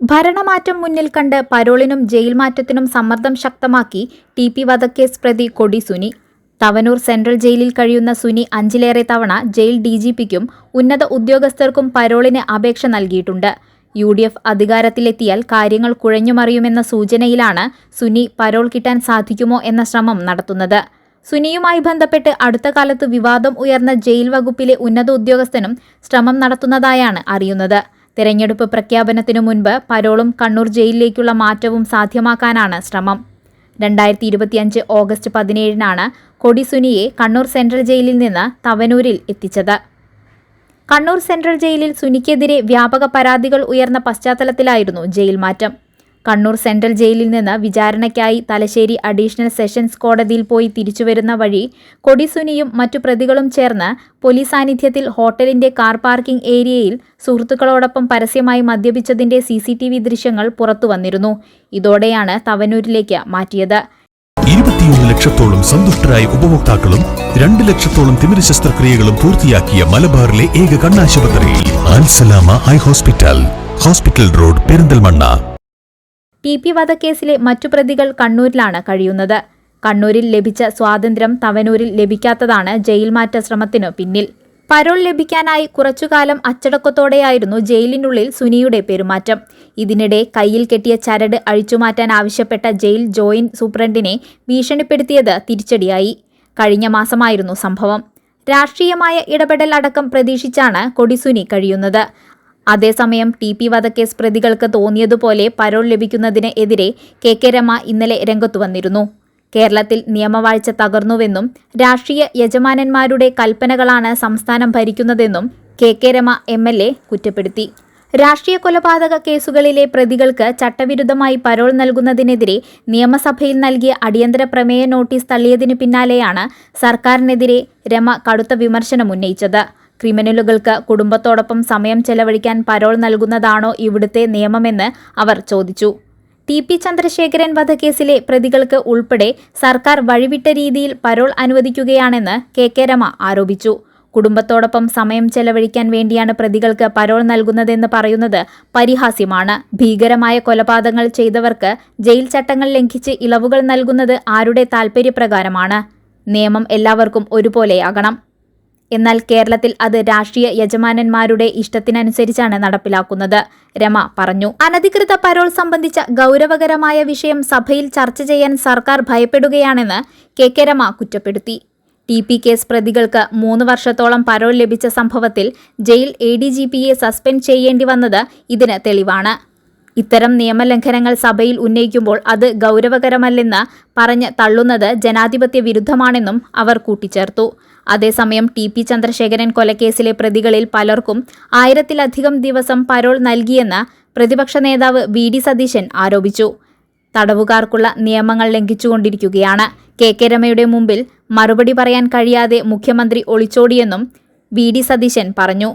ഭരണമാറ്റം മുന്നിൽ കണ്ട് പരോളിനും ജയിൽ മാറ്റത്തിനും സമ്മർദ്ദം ശക്തമാക്കി ടി പി വധക്കേസ് പ്രതി കൊടി സുനി. തവനൂർ സെൻട്രൽ ജയിലിൽ കഴിയുന്ന സുനി അഞ്ചിലേറെ തവണ ജയിൽ ഡി ജി പിക്കും ഉന്നത ഉദ്യോഗസ്ഥർക്കും പരോളിന് അപേക്ഷ നൽകിയിട്ടുണ്ട്. യു ഡി എഫ് അധികാരത്തിലെത്തിയാൽ കാര്യങ്ങൾ കുഴഞ്ഞുമറിയുമെന്ന സൂചനയിലാണ് സുനി പരോൾ കിട്ടാൻ സാധിക്കുമോ എന്ന ശ്രമം നടത്തുന്നത്. സുനിയുമായി ബന്ധപ്പെട്ട് അടുത്ത കാലത്ത് വിവാദം ഉയർന്ന ജയിൽ വകുപ്പിലെ ഉന്നത ഉദ്യോഗസ്ഥനും ശ്രമം നടത്തുന്നതായാണ് അറിയുന്നത്. തെരഞ്ഞെടുപ്പ് പ്രഖ്യാപനത്തിനു മുൻപ് പരോളും കണ്ണൂർ ജയിലിലേക്കുള്ള മാറ്റവും സാധ്യമാക്കാനാണ് ശ്രമം. രണ്ടായിരത്തി ഇരുപത്തിയഞ്ച് ഓഗസ്റ്റ് പതിനേഴിനാണ് കൊടി സുനിയെ കണ്ണൂർ സെൻട്രൽ ജയിലിൽ നിന്ന് തവനൂരിൽ എത്തിച്ചത്. കണ്ണൂർ സെൻട്രൽ ജയിലിൽ സുനിക്കെതിരെ വ്യാപക പരാതികൾ ഉയർന്ന പശ്ചാത്തലത്തിലായിരുന്നു ജയിൽ മാറ്റം കണ്ണൂർ സെൻട്രൽ ജയിലിൽ നിന്ന് വിചാരണയ്ക്കായി തലശ്ശേരി അഡീഷണൽ സെഷൻസ് കോടതിയിൽ പോയി തിരിച്ചുവരുന്ന വഴി കൊടിസുനിയും മറ്റു പ്രതികളും ചേർന്ന് പോലീസ് സാന്നിധ്യത്തിൽ ഹോട്ടലിന്റെ കാർ പാർക്കിംഗ് ഏരിയയിൽ സുഹൃത്തുക്കളോടൊപ്പം പരസ്യമായി മദ്യപിച്ചതിന്റെ സി സി ടി വി ദൃശ്യങ്ങൾ പുറത്തുവന്നിരുന്നു ഇതോടെയാണ് തവനൂരിലേക്ക് മാറ്റിയത്. ലക്ഷത്തോളം സന്തുഷ്ടരായ ഉപഭോക്താക്കളും രണ്ട് ലക്ഷത്തോളം തിമിര ശസ്ത്രക്രിയകളും പൂർത്തിയാക്കിയ മലബാറിലെ ഏക കണ്ണാശുപത്രി ആൻസലാമ eye hospital. Hospital road Perinthalmanna. T P വധക്കേസിലെ മറ്റു പ്രതികൾ കണ്ണൂരിലാണ് കഴിയുന്നത്. കണ്ണൂരിൽ ലഭിച്ച സ്വാതന്ത്ര്യം തവനൂരിൽ ലഭിക്കാത്തതാണ് ജയിൽ മാറ്റ ശ്രമത്തിനു പിന്നിൽ. പരോൾ ലഭിക്കാനായി കുറച്ചുകാലം അച്ചടക്കത്തോടെയായിരുന്നു ജയിലിനുള്ളിൽ സുനിയുടെ പെരുമാറ്റം. ഇതിനിടെ കയ്യിൽ കെട്ടിയ ചരട് അഴിച്ചുമാറ്റാൻ ആവശ്യപ്പെട്ട ജയിൽ ജോയിന്റ് സൂപ്രണ്ടിനെ ഭീഷണിപ്പെടുത്തിയത് തിരിച്ചടിയായി. കഴിഞ്ഞ മാസമായിരുന്നു സംഭവം. രാഷ്ട്രീയമായ ഇടപെടൽ അടക്കം പ്രതീക്ഷിച്ചാണ് കൊടിസുനി കഴിയുന്നത്. അതേസമയം ടി പി വധക്കേസ് പ്രതികൾക്ക് തോന്നിയതുപോലെ പരോൾ ലഭിക്കുന്നതിന് എതിരെ കെ കെ രമ ഇന്നലെ രംഗത്തു വന്നിരുന്നു. കേരളത്തിൽ നിയമവാഴ്ച തകർന്നുവെന്നും രാഷ്ട്രീയ യജമാനന്മാരുടെ കൽപ്പനകളാണ് സംസ്ഥാനം ഭരിക്കുന്നതെന്നും K K Rama M L A കുറ്റപ്പെടുത്തി. രാഷ്ട്രീയ കൊലപാതക കേസുകളിലെ പ്രതികൾക്ക് ചട്ടവിരുദ്ധമായി പരോൾ നൽകുന്നതിനെതിരെ നിയമസഭയിൽ നൽകിയ അടിയന്തര പ്രമേയ നോട്ടീസ് തള്ളിയതിനു പിന്നാലെയാണ് സർക്കാരിനെതിരെ രമ കടുത്ത വിമർശനം ഉന്നയിച്ചത് ക്രിമിനലുകൾക്ക് കുടുംബത്തോടൊപ്പം സമയം ചെലവഴിക്കാൻ പരോൾ നൽകുന്നതാണോ ഇവിടുത്തെ നിയമമെന്ന് അവർ ചോദിച്ചു. ടി പി ചന്ദ്രശേഖരൻ വധക്കേസിലെ പ്രതികൾക്ക് ഉൾപ്പെടെ സർക്കാർ വഴിവിട്ട രീതിയിൽ പരോൾ അനുവദിക്കുകയാണെന്ന് കെ കെ രമ ആരോപിച്ചു. കുടുംബത്തോടൊപ്പം സമയം ചെലവഴിക്കാൻ വേണ്ടിയാണ് പ്രതികൾക്ക് പരോൾ നൽകുന്നതെന്ന് പറയുന്നത് പരിഹാസ്യമാണ്. ഭീകരമായ കൊലപാതകങ്ങൾ ചെയ്തവർക്ക് ജയിൽ ചട്ടങ്ങൾ ലംഘിച്ച് ഇളവുകൾ നൽകുന്നത് ആരുടെ താൽപര്യപ്രകാരമാണ്? നിയമം എല്ലാവർക്കും ഒരുപോലെയാകണം. എന്നാൽ കേരളത്തിൽ അത് രാഷ്ട്രീയ യജമാനന്മാരുടെ ഇഷ്ടത്തിനനുസരിച്ചാണ് നടപ്പിലാക്കുന്നത്. രമ പറഞ്ഞു. അനധികൃത പരോൾ സംബന്ധിച്ച ഗൗരവകരമായ വിഷയം സഭയിൽ ചർച്ച ചെയ്യാൻ സർക്കാർ ഭയപ്പെടുകയാണെന്ന് കെ കെ രമ കുറ്റപ്പെടുത്തി. ടി പി കേസ് പ്രതികൾക്ക് മൂന്ന് വർഷത്തോളം പരോൾ ലഭിച്ച സംഭവത്തിൽ ജയിൽ എ ഡി ജി പിയെ സസ്പെൻഡ് ചെയ്യേണ്ടി വന്നത് ഇതിന് തെളിവാണ്. ഇത്തരം നിയമലംഘനങ്ങൾ സഭയിൽ ഉന്നയിക്കുമ്പോൾ അത് ഗൗരവകരമല്ലെന്ന് പറഞ്ഞ് തള്ളുന്നത് ജനാധിപത്യ വിരുദ്ധമാണെന്നും അവർ കൂട്ടിച്ചേർത്തു. അതേസമയം ടി പി ചന്ദ്രശേഖരൻ കൊലക്കേസിലെ പ്രതികളിൽ പലർക്കും ആയിരത്തിലധികം ദിവസം പരോൾ നൽകിയെന്ന് പ്രതിപക്ഷ നേതാവ് വി ഡി സതീശൻ ആരോപിച്ചു. തടവുകാർക്കുള്ള നിയമങ്ങൾ ലംഘിച്ചുകൊണ്ടിരിക്കുകയാണ്. കെ കെ രമയുടെ മുമ്പിൽ മറുപടി പറയാൻ കഴിയാതെ മുഖ്യമന്ത്രി ഒളിച്ചോടിയെന്നും വി ഡി സതീശൻ പറഞ്ഞു.